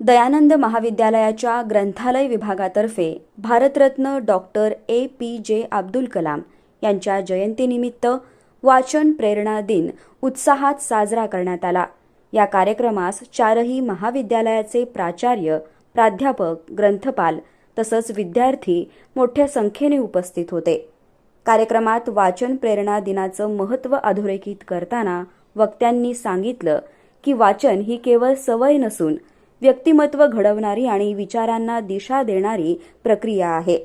दयानंद महाविद्यालयाच्या ग्रंथालय विभागातर्फे भारतरत्न डॉक्टर ए. पी. जे. अब्दुल कलाम यांच्या जयंतीनिमित्त वाचन प्रेरणा दिन उत्साहात साजरा करण्यात आला. या कार्यक्रमास चारही महाविद्यालयाचे प्राचार्य प्राध्यापक ग्रंथपाल तसंच विद्यार्थी मोठ्या संख्येने उपस्थित होते. कार्यक्रमात वाचन प्रेरणा दिनाचं महत्त्व अधोरेखित करताना वक्त्यांनी सांगितलं की वाचन ही केवळ सवय नसून व्यक्तिमत्व घडवणारी आणि विचारांना दिशा देणारी प्रक्रिया आहे.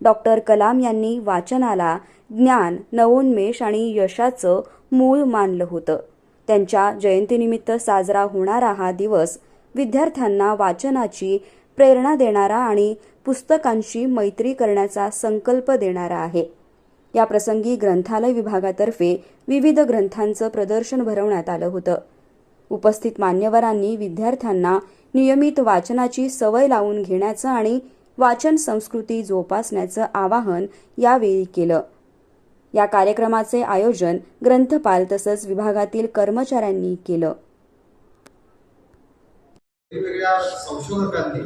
डॉक्टर कलाम यांनी वाचनाला ज्ञान नवोन्मेष आणि यशाचं मूळ मानलं होतं. त्यांच्या जयंतीनिमित्त साजरा होणारा हा दिवस विद्यार्थ्यांना वाचनाची प्रेरणा देणारा आणि पुस्तकांशी मैत्री करण्याचा संकल्प देणारा आहे. या प्रसंगी ग्रंथालय विभागातर्फे विविध ग्रंथांचं प्रदर्शन भरवण्यात आलं होतं. उपस्थित मान्यवरांनी विद्यार्थ्यांना नियमित वाचनाची सवय लावून घेण्याचं आणि वाचन संस्कृती जोपासण्याचं आवाहन यावेळी केलं. या कार्यक्रमाचे आयोजन ग्रंथपाल तसंच विभागातील कर्मचाऱ्यांनी केलं. वेगवेगळ्या संशोधकांनी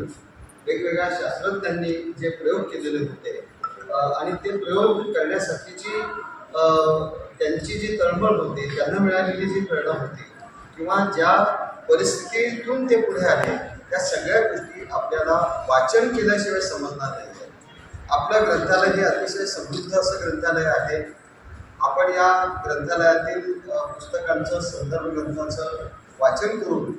वेगवेगळ्या शास्त्रज्ञांनी जे प्रयोग केलेले होते आणि ते प्रयोग करण्यासाठीची त्यांची जी तळमळ होती त्यांना मिळालेली जी प्रेरणा होती किंवा ज्या परिस्थितीतून ते पुढे आले त्या सगळ्या गोष्टी आपल्याला वाचन केल्याशिवाय समजणार नाही. आपलं ग्रंथालय हे अतिशय समृद्ध असं ग्रंथालय आहे. आपण या ग्रंथालयातील पुस्तकांचं संदर्भ ग्रंथांचं वाचन करून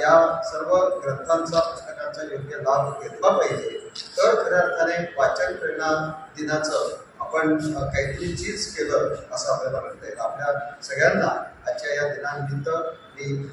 या सर्व ग्रंथांचा पुस्तकांचा योग्य लाभ घेतला पाहिजे. तर खऱ्या अर्थाने वाचन प्रेरणा दिनाचं आपण काहीतरी चीज केलं असं आपल्याला म्हणता येईल आपल्या सगळ्यांना आजच्या या दिनानिमित्त You.